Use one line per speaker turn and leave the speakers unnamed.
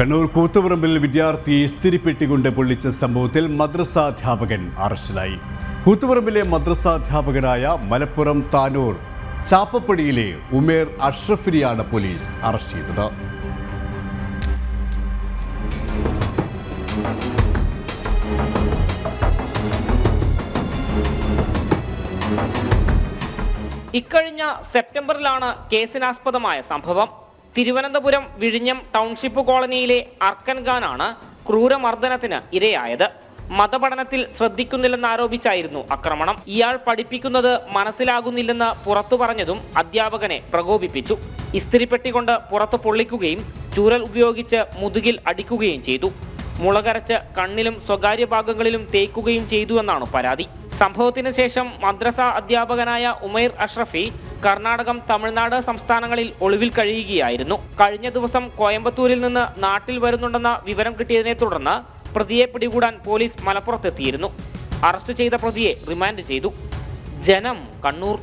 കണ്ണൂർ കൂത്തുപറമ്പിൽ വിദ്യാർത്ഥി ഇസ്തിരിപ്പെട്ടികൊണ്ട് പൊള്ളിച്ച സംഭവത്തിൽ മദ്രസാധ്യാപകൻ അറസ്റ്റിലായി. കൂത്തുപറമ്പിലെ മദ്രസാധ്യാപകനായ മലപ്പുറം താനൂർ ചാപ്പപ്പടിയിലെ ഉമേർ അഷ്റഫിനെയാണ് പോലീസ് അറസ്റ്റ് ചെയ്തത്.
ഇക്കഴിഞ്ഞ സെപ്റ്റംബറിലാണ് കേസിനാസ്പദമായ സംഭവം. തിരുവനന്തപുരം വിഴിഞ്ഞം ടൗൺഷിപ്പ് കോളനിയിലെ അർക്കൻഖാനാണ് ക്രൂരമർദ്ദനത്തിന് ഇരയായത്. മതപഠനത്തിൽ ശ്രദ്ധിക്കുന്നില്ലെന്നാരോപിച്ചായിരുന്നു ആക്രമണം. ഇയാൾ പഠിപ്പിക്കുന്നത് മനസ്സിലാകുന്നില്ലെന്ന് പുറത്തു പറഞ്ഞതും അധ്യാപകനെ പ്രകോപിപ്പിച്ചു. ഇസ്തിരിപ്പെട്ടി കൊണ്ട് പുറത്ത് പൊള്ളിക്കുകയും ചൂരൽ ഉപയോഗിച്ച് മുതുകിൽ അടിക്കുകയും ചെയ്തു. മുളകരച്ച് കണ്ണിലും സ്വകാര്യ ഭാഗങ്ങളിലും തേക്കുകയും ചെയ്തു എന്നാണ് പരാതി. സംഭവത്തിന് ശേഷം മദ്രസ അധ്യാപകനായ ഉമൈർ അഷ്റഫി കർണാടകം തമിഴ്നാട് സംസ്ഥാനങ്ങളിൽ ഒളിവിൽ കഴിയുകയായിരുന്നു. കഴിഞ്ഞ ദിവസം കോയമ്പത്തൂരിൽ നിന്ന് നാട്ടിൽ വരുന്നുണ്ടെന്ന വിവരം കിട്ടിയതിനെ തുടർന്ന് പ്രതിയെ പിടികൂടാൻ പോലീസ് മലപ്പുറത്തെത്തിയിരുന്നു. അറസ്റ്റ് ചെയ്ത പ്രതിയെ റിമാൻഡ് ചെയ്തു. ജനം കണ്ണൂർ.